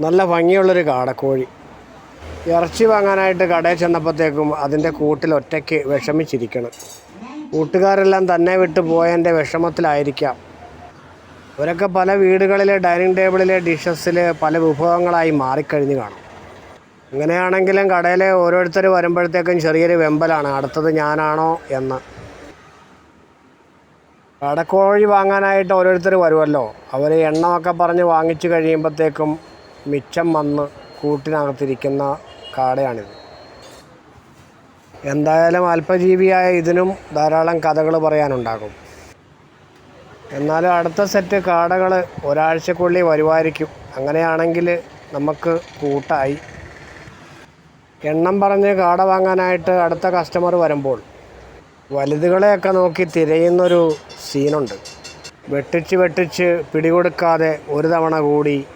നല്ല ഭംഗിയുള്ളൊരു കാടക്കോഴി. ഇറച്ചി വാങ്ങാനായിട്ട് കടയിൽ ചെന്നപ്പോഴത്തേക്കും അതിന്റെ കൂട്ടിൽ ഒറ്റയ്ക്ക് വിഷമിച്ചിരിക്കണം. കൂട്ടുകാരെല്ലാം തന്നെ വിട്ട് പോയതിന്റെ വിഷമത്തിലായിരിക്കാം. ഇവരൊക്കെ പല വീടുകളിലെ ഡൈനിങ് ടേബിളിലെ ഡിഷസിൽ പല വിഭവങ്ങളായി മാറിക്കഴിഞ്ഞു കാണും. അങ്ങനെയാണെങ്കിലും കടയിലെ ഓരോരുത്തർ വരുമ്പോഴത്തേക്കും ചെറിയൊരു വെമ്പലാണ് അടുത്തത് ഞാനാണോ എന്ന്. കടക്കോഴി വാങ്ങാനായിട്ട് ഓരോരുത്തർ വരുമല്ലോ. അവർ എണ്ണമൊക്കെ പറഞ്ഞ് വാങ്ങിച്ചു കഴിയുമ്പോഴത്തേക്കും മിച്ചം വന്ന് കൂട്ടിനകത്തിരിക്കുന്ന കാടയാണിത്. എന്തായാലും അല്പജീവിയായ ഇതിനും ധാരാളം കഥകൾ പറയാനുണ്ടാകും. എന്നാലും അടുത്ത സെറ്റ് കാടകൾ ഒരാഴ്ചക്കുള്ളിൽ വരുമായിരിക്കും. അങ്ങനെയാണെങ്കിൽ നമുക്ക് കൂട്ടായി. എണ്ണം പറഞ്ഞ് കാട വാങ്ങാനായിട്ട് അടുത്ത കസ്റ്റമർ വരുമ്പോൾ വലുതുകളെയൊക്കെ നോക്കി തിരയുന്നൊരു സീനുണ്ട്. വെട്ടിച്ച് വെട്ടിച്ച് പിടികൊടുക്കാതെ ഒരു തവണ കൂടി